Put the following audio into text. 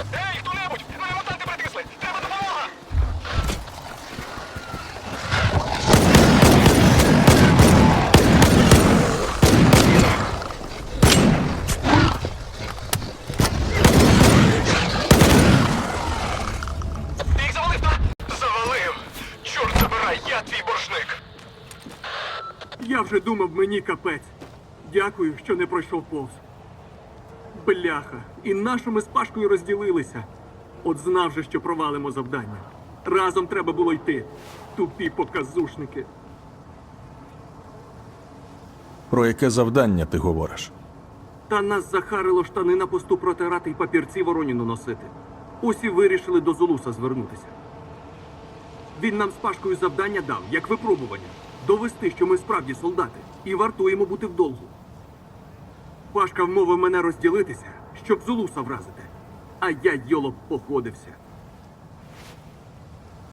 Ей, хто-небудь! Мене мутанти! Треба допомога! Завалив! Чорт забирай, я твій боржник! Я вже думав, мені капець. Дякую, що не пройшов повз. Бляха, і нащо ми з Пашкою розділилися? От знав же, що провалимо завдання. Разом треба було йти. Тупі показушники. Про яке завдання ти говориш? Та нас захарило штани на посту протирати й папірці Вороніну носити. Усі вирішили до Зулуса звернутися. Він нам з Пашкою завдання дав, як випробування, довести, що ми справді солдати, і вартуємо бути вдолгу. Пашка вмовив мене розділитися, щоб Зулуса вразити. А я йолоп погодився.